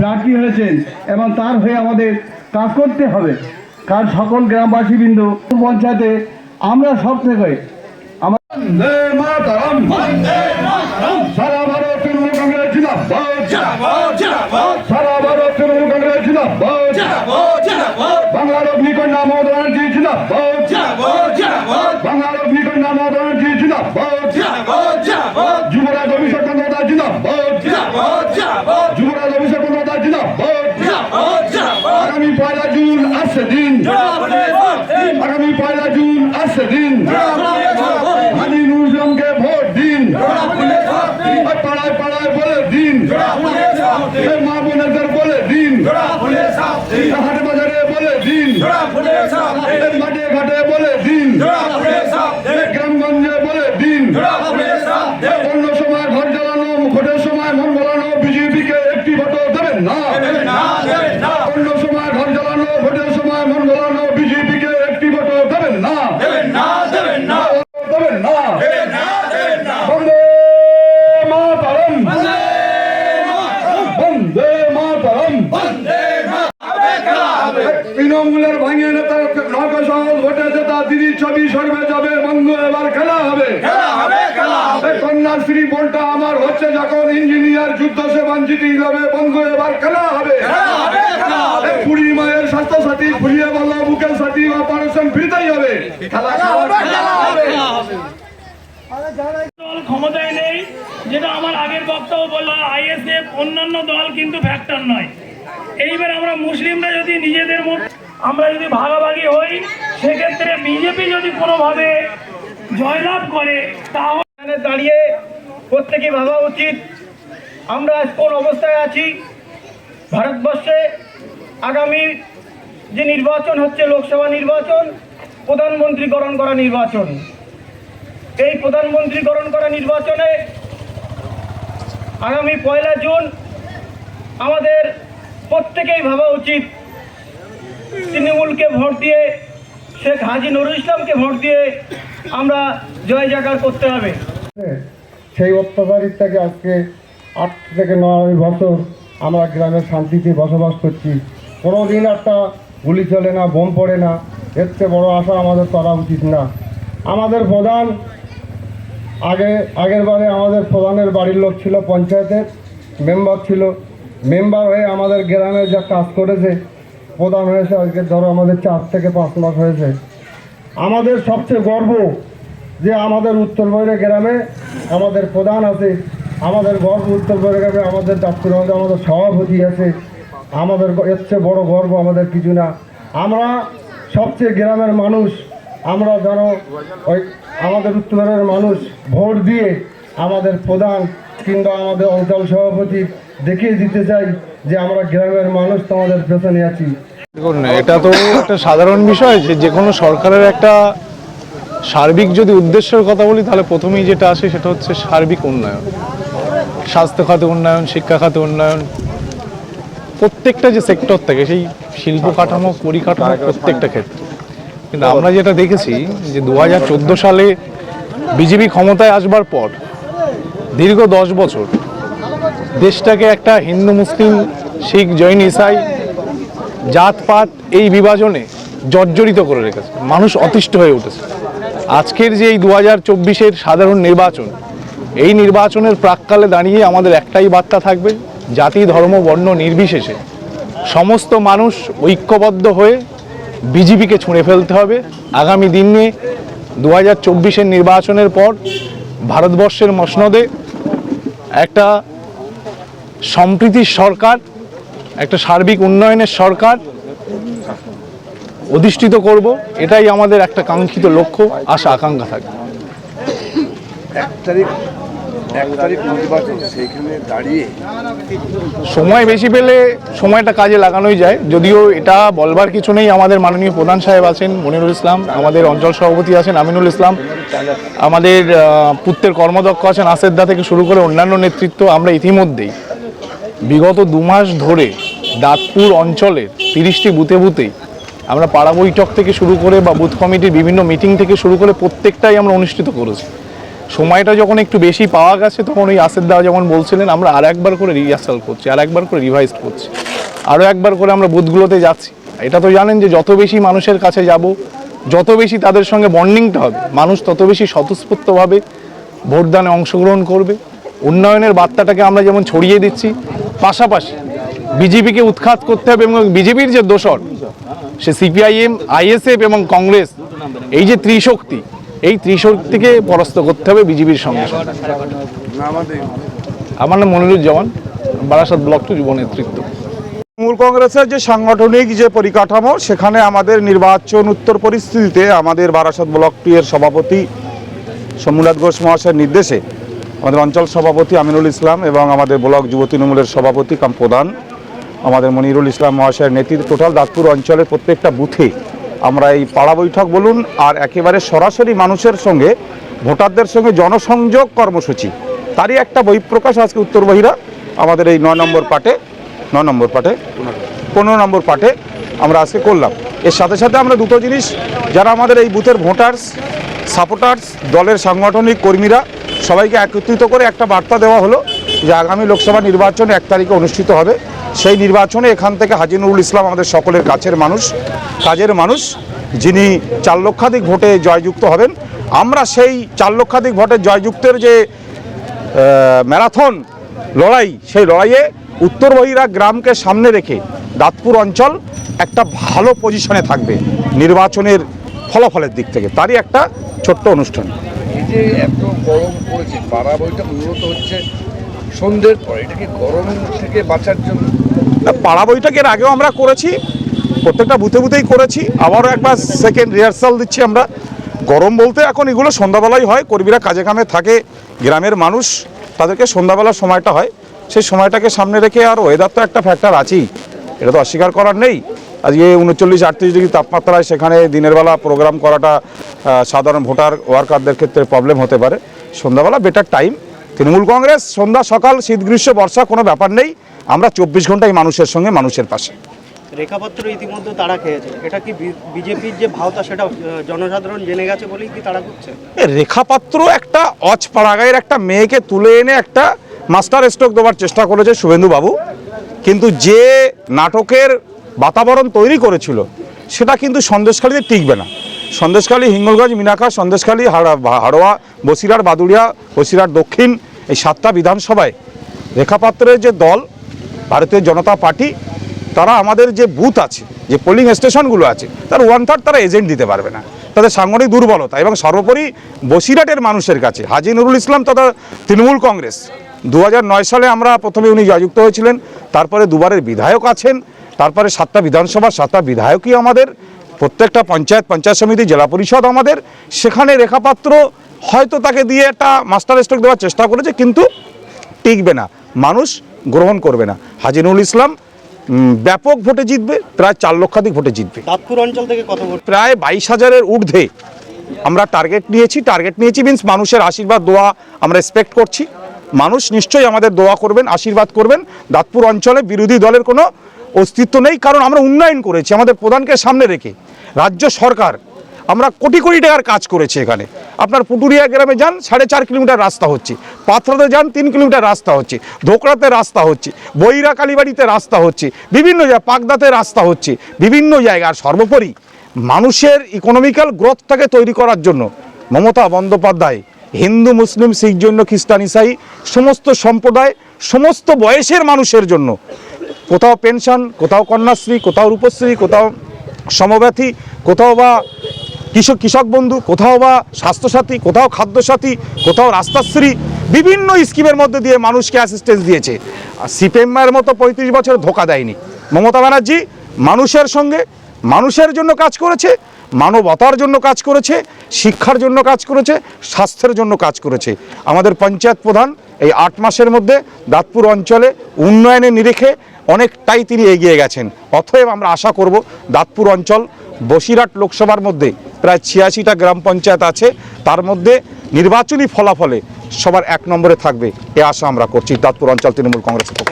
প্রার্থী হয়েছেন এবং তার হয়ে আমাদের কাজ করতে হবে। কার সকল গ্রামবাসীবৃন্দ পঞ্চায়েতে আমরা সব থেকে সারা ভারত তৃণমূল কংগ্রেস জিন্দাবাদ। সারা ভারত তৃণমূল কংগ্রেস জিন্দাবাদ। বাংলার অগ্নিকন্যা মমতা ব্যানার্জি জিন্দাবাদ। বাংলার অগ্নিকন্যা মমতা ব্যানার্জি জিন্দাবাদ। যুবরাজ অভিষেক বন্দ্যোপাধ্যায় জিন্দাবাদ। আসছে দিন আগামী পয়লা জুন আসছে দিন হাজি নুরজমকে ভোট দিন। পাড়ায় পাড়ায় বলে দিন। মা বোনেদের বলে দিন। হাটে বাজারে বলে দিন। মাঠে ঘাটে বলে দিন। গ্রামগঞ্জে বলে দিন। অন্য সময় ঘর জ্বালানো ভোটের সময় মন বলানো বিজেপিকে একটি ভোটও দেবেন না অন্য সময় ঘর জ্বালানো ভোটের সময় মন বলানো বিজেপিকে একটি ভোটও দেবেন না। দেবেন না বন্দে মাতরম। বন্দে মাতরম। তৃণমূলের ভাঙে নেতা নৌকা সহজ ভোটে জেতা দিদি ছবি সর্বে যাবে বন্ধ এবার খেলা হবে কন্যাশ্রী বলটা আমার হচ্ছে যখন ইঞ্জিনিয়ার যুদ্ধ সে বঞ্চিত হবে বন্ধ এবার খেলা হবে এই বুড়ি মায়ের স্বাস্থ্য সাথী ফুরিয়ে বলল বুকের সাথী অপারেশন ফ্রিতেই হবে খেলা খেলা হবে দল ক্ষমতায় নেই, যেটা আমার আগের বক্তব্য বলল, আইএসএফ অন্যান্য দল কিন্তু ফ্যাক্টর নয়। এইবার আমরা মুসলিমরা যদি নিজেদের আমরা যদি ভাগাভাগি হই, সেক্ষেত্রে বিজেপি যদি কোনোভাবে জয়লাভ করে, তাহলে দাঁড়িয়ে প্রত্যেকে ভাবা উচিত। আমরা কোন অবস্থায় আছি? ভারতবর্ষে আগামী যে নির্বাচন হচ্ছে, লোকসভা নির্বাচন প্রধানমন্ত্রী প্রধানমন্ত্রীকরণ করা নির্বাচন। এই প্রধানমন্ত্রী প্রধানমন্ত্রীকরণ করা নির্বাচনে আগামী পয়লা জুন আমাদের প্রত্যেকেই ভাবা উচিত। তৃণমূলকে ভোট দিয়ে, শেখ হাজি নুরুল ইসলামকে ভোট দিয়ে আমরা জয় জাকার করতে হবে। সেই অত্যাচারিত থেকে আজকে আট থেকে নয় বছর আমরা গ্রামে শান্তিতে বসবাস করছি। কোনো দিন একটা গুলি চলে না, বোম পড়ে না। এর চেয়ে বড় আশা আমাদের করা উচিত না। আমাদের প্রধান আগে, আগের বারে আমাদের প্রধানের বাড়ির লোক ছিল, পঞ্চায়েতের মেম্বার ছিল। মেম্বার হয়ে আমাদের গ্রামে যা কাজ করেছে, প্রধান হয়েছে আজকে ধরো আমাদের চার থেকে পাঁচ লাখ হয়েছে। আমাদের সবচেয়ে গর্ব যে আমাদের উত্তর বৈরে গ্রামে আমাদের প্রধান আছে, আমাদের গর্ব উত্তর বৈরে গ্রামে আমাদের ডাক্তার আমাদের আমাদের সভাপতি আছে। আমাদের এর চেয়ে বড় গর্ব আমাদের কিছু না। আমরা সবচেয়ে গ্রামের মানুষ, আমরা যেন ওই আমাদের উত্তরের মানুষ ভোট দিয়ে আমাদের প্রধান কিংবা আমাদের অঞ্চল সভাপতি দেখিয়ে দিতে চাই যে আমরা গ্রামের মানুষ তোমাদের পেছনে আছি। দেখুন, এটা তো একটা সাধারণ বিষয় যে যে কোনো সরকারের একটা সার্বিক যদি উদ্দেশ্যের কথা বলি, তাহলে প্রথমেই যেটা আসে সেটা হচ্ছে সার্বিক উন্নয়ন। স্বাস্থ্য খাতে উন্নয়ন, শিক্ষা খাতে উন্নয়ন, প্রত্যেকটা যে সেক্টর থেকে, সেই শিল্প কাঠামো, পরিকাঠামো প্রত্যেকটা ক্ষেত্রে। কিন্তু আমরা যেটা দেখেছি যে দু হাজার চোদ্দ সালে বিজেপি ক্ষমতায় আসবার পর দীর্ঘ দশ বছর দেশটাকে একটা হিন্দু, মুসলিম, শিখ, জৈন, ইসাই জাতপাত এই বিভাজনে জর্জরিত করে রেখেছে। মানুষ অতিষ্ঠ হয়ে উঠেছে। আজকের যে এই দু হাজার চব্বিশের সাধারণ নির্বাচন, এই নির্বাচনের প্রাককালে দাঁড়িয়ে আমাদের একটাই বার্তা থাকবে, জাতি, ধর্ম, বর্ণ নির্বিশেষে সমস্ত মানুষ ঐক্যবদ্ধ হয়ে বিজেপিকে ছুঁড়ে ফেলতে হবে। আগামী দিনে দু হাজার চব্বিশের নির্বাচনের পর ভারতবর্ষের মসনদে একটা সম্প্রীতির সরকার, একটা সার্বিক উন্নয়নের সরকার অধিষ্ঠিত করব। এটাই আমাদের একটা কাঙ্ক্ষিত লক্ষ্য, আশা, আকাঙ্ক্ষা থাকবে। এক তারিখ সময় বেশি পেলে সময়টা কাজে লাগানোই যায়। যদিও এটা বলবার কিছু নেই, আমাদের মাননীয় প্রধান সাহেব আছেন মনিরুল ইসলাম, আমাদের অঞ্চল সভাপতি আছেন আমিনুল ইসলাম, আমাদের পুত্রের কর্মদক্ষ আছেন আসেদ্দা থেকে শুরু করে অন্যান্য নেতৃত্ব আমরা ইতিমধ্যেই। বিগত দু মাস ধরে দাঁতপুর অঞ্চলের তিরিশটি বুথে বুথে আমরা পাড়া বৈঠক থেকে শুরু করে বা বুথ কমিটির বিভিন্ন মিটিং থেকে শুরু করে প্রত্যেকটাই আমরা অনুষ্ঠিত করেছি। সময়টা যখন একটু বেশি পাওয়া গেছে, তখন ওই আসের দেওয়া যেমন বলছিলেন, আমরা আর একবার করে রিহার্সাল করছি আর একবার করে রিভাইজ করছি আরও একবার করে আমরা বুথগুলোতে যাচ্ছি। এটা তো জানেন যে যত বেশি মানুষের কাছে যাব, যত বেশি তাদের সঙ্গে বন্ডিংটা হবে, মানুষ তত বেশি স্বতঃস্ফূর্তভাবে ভোটদানে অংশগ্রহণ করবে। উন্নয়নের বার্তাটাকে আমরা যেমন ছড়িয়ে দিচ্ছি, পাশাপাশি বিজেপিকে উৎখাত করতে হবে এবং বিজেপির যে দোসর সে সিপিআইএম, আইএসএফ এবং কংগ্রেস, এই যে ত্রিশক্তি এই ত্রিশক্তিকে পরাস্ত করতে হবে বিজেপির সঙ্গে। আমার নাম মনিরুজ্জামান, বারাসাত ব্লক টু যুব নেতৃত্ব। তৃণমূল কংগ্রেসের যে সাংগঠনিক যে পরিকাঠামো, সেখানে আমাদের নির্বাচন উত্তর পরিস্থিতিতে আমাদের বারাসত ব্লক টু এর সভাপতি সমুলাদ ঘোষ মহাশয়ের নির্দেশে আমাদের অঞ্চল সভাপতি আমিনুল ইসলাম এবং আমাদের ব্লক যুব তৃণমূলের সভাপতি কাম প্রধান আমাদের মনিরুল ইসলাম মহাশয়ের নেতৃত্বে টোটাল দাঁতপুর অঞ্চলের প্রত্যেকটা বুথে আমরা এই পাড়া বৈঠক বলুন আর একেবারে সরাসরি মানুষের সঙ্গে, ভোটারদের সঙ্গে জনসংযোগ কর্মসূচি। তারই একটা বহিঃপ্রকাশ আজকে উত্তর বহিরা, আমাদের এই নয় নম্বর পাটে, নয় নম্বর পাটে, পনেরো নম্বর পাটে আমরা আজকে করলাম। এর সাথে সাথে আমরা দুটো জিনিস, যারা আমাদের এই বুথের ভোটার্স, সাপোর্টার্স, দলের সাংগঠনিক কর্মীরা, সবাইকে একত্রিত করে একটা বার্তা দেওয়া হলো যে আগামী লোকসভা নির্বাচন এক তারিখে অনুষ্ঠিত হবে। সেই নির্বাচনে এখান থেকে হাজি নুরুল ইসলাম আমাদের সকলের কাছের মানুষ, কাজের মানুষ, যিনি চার লক্ষাধিক ভোটে জয়যুক্ত হবেন। আমরা সেই চার লক্ষাধিক ভোটে জয়যুক্তের যে ম্যারাথন লড়াই, সেই লড়াইয়ে উত্তর বহিরা গ্রামকে সামনে রেখে দাঁতপুর অঞ্চল একটা ভালো পজিশনে থাকবে নির্বাচনের ফলাফলের দিক থেকে। তারই একটা ছোট্ট অনুষ্ঠান। এই যে এত গরম পড়েছে, পাড়া বইটা হচ্ছে সন্ধ্যের পর, এটাকে গরম থেকে বাঁচার জন্য। পাড়া বইটাকে এর আগেও আমরা করেছি, প্রত্যেকটা বুথে বুথেই করেছি। আবারও একবার সেকেন্ড রিহার্সাল দিচ্ছি আমরা। গরম বলতে এখন এগুলো সন্ধ্যাবেলাই হয়, কর্মীরা কাজে কামে থাকে, গ্রামের মানুষ, তাদেরকে সন্ধ্যাবেলার সময়টা হয়। সেই সময়টাকে সামনে রেখে আর ওয়েদার তো একটা ফ্যাক্টর আছেই, এটা তো অস্বীকার করার নেই। আজকে উনচল্লিশ, আটত্রিশ ডিগ্রি তাপমাত্রায় সেখানে দিনের বেলা প্রোগ্রাম করাটা সাধারণ ভোটার ওয়ার্কারদের ক্ষেত্রে প্রবলেম হতে পারে। সন্ধ্যাবেলা বেটার টাইম তৃণমূল কংগ্রেস সন্ধ্যা সকাল শীত গ্রীষ্ম বর্ষা কোনো ব্যাপার নেই। আমরা চব্বিশ ঘন্টাই মানুষের সঙ্গে মানুষের পাশে। রেখাপত্র ইতিমধ্যে তারা খেয়েছে। এটা কি বিজেপির যে ভাওতা সেটা জনসাধারণ জেনে গেছে বলেই কি তারা করছে? রেখাপাত্র একটা অজপাড়াগাঁয়ের একটা মেয়েকে তুলে এনে একটা মাস্টার স্ট্রোক দেওয়ার চেষ্টা করেছে শুভেন্দু বাবু কিন্তু যে নাটকের বাতাবরণ তৈরি করেছিল সেটা কিন্তু সন্দেশখালীতে টিকবে না। সন্দেশখালী হিঙ্গলগঞ্জ মিনাখা সন্দেশখালী হাড়া- হাড়োয়া বসিরার বাদুড়িয়া বসিরার দক্ষিণ এই সাতটা বিধানসভায় রেখাপাত্রের যে দল, ভারতীয় জনতা পার্টি, তারা আমাদের যে বুথ আছে, যে পোলিং স্টেশনগুলো আছে, তার ওয়ান থার্ড তারা এজেন্ট দিতে পারবে না। তাদের সাংগঠনিক দুর্বলতা এবং সর্বোপরি বসিরহাটের মানুষের কাছে, হাজি নুরুল ইসলাম তথা তৃণমূল কংগ্রেস। দু সালে আমরা প্রথমে উনি জয়যুক্ত হয়েছিলেন, তারপরে দুবারের বিধায়ক আছেন, তারপরে সাতটা বিধানসভা, সাতটা বিধায়কই আমাদের প্রত্যেকটা পঞ্চায়েত পঞ্চায়েত সমিতি জেলা পরিষদ আমাদের সেখানে রেখাপাত্র হয়তো তাকে দিয়ে একটা মাস্টার স্ট্রোক দেওয়ার চেষ্টা করেছে কিন্তু টিকবে না। মানুষ গ্রহণ করবে না। হাজিনুল ইসলাম ব্যাপক ভোটে জিতবে প্রায় চার লক্ষাধিক ভোটে জিতবে। দাঁতপুর অঞ্চল থেকে কত ভোট? প্রায় বাইশ হাজারের ঊর্ধ্বে। আমরা টার্গেট নিয়েছি টার্গেট নিয়েছি মিন্স মানুষের আশীর্বাদ দোয়া আমরা এক্সপেক্ট করছি। মানুষ নিশ্চয়ই আমাদের দোয়া করবেন আশীর্বাদ করবেন। দাঁতপুর অঞ্চলে বিরোধী দলের কোনো অস্তিত্ব নেই কারণ আমরা উন্নয়ন করেছি। আমাদের প্রধানকে সামনে রেখে। রাজ্য সরকার, আমরা কোটি কোটি টাকার কাজ করেছি এখানে। আপনার পুটুরিয়া গ্রামে যান, সাড়ে চার কিলোমিটার রাস্তা হচ্ছে। পাথরাতে যান, তিন কিলোমিটার রাস্তা হচ্ছে। ধোকরাতে রাস্তা হচ্ছে। বৈরা কালীবাড়িতে রাস্তা হচ্ছে। বিভিন্ন জায়গায় পাকদাতে রাস্তা হচ্ছে। বিভিন্ন জায়গায় আর সর্বোপরি মানুষের ইকোনমিক্যাল গ্রোথটাকে তৈরি করার জন্য মমতা বন্দ্যোপাধ্যায়, হিন্দু, মুসলিম, শিখ জন্য খ্রিস্টান, ইসাই, সমস্ত সম্প্রদায়, সমস্ত বয়সের মানুষের জন্য কোথাও পেনশন, কোথাও কন্যাশ্রী, কোথাও রূপশ্রী, কোথাও সমব্যথী, কোথাও বা কৃষক কৃষক বন্ধু, কোথাও বা স্বাস্থ্যসাথী, কোথাও খাদ্যসাথী, কোথাও রাস্তাশ্রী, বিভিন্ন স্কিমের মধ্যে দিয়ে মানুষকে অ্যাসিস্ট্যান্স দিয়েছে। আর সিপিএমের মতো পঁয়ত্রিশ বছর ধোকা দেয়নি। মমতা ব্যানার্জি মানুষের সঙ্গে, মানুষের জন্য কাজ করেছে, মানবতার জন্য কাজ করেছে, শিক্ষার জন্য কাজ করেছে, স্বাস্থ্যের জন্য কাজ করেছে। আমাদের পঞ্চায়েত প্রধান এই আট মাসের মধ্যে দাঁতপুর অঞ্চলে উন্নয়নে নিরেখে অনেকটাই তিনি এগিয়ে গেছেন। অতএব আমরা আশা করব দাঁতপুর অঞ্চল বসিরহাট লোকসভার মধ্যে প্রায় ছিয়াশিটা গ্রাম পঞ্চায়েত আছে, তার মধ্যে নির্বাচনী ফলাফলে সবার এক নম্বরে থাকবে, এ আশা আমরা করছি দাঁতপুর অঞ্চল তৃণমূল কংগ্রেসের পক্ষ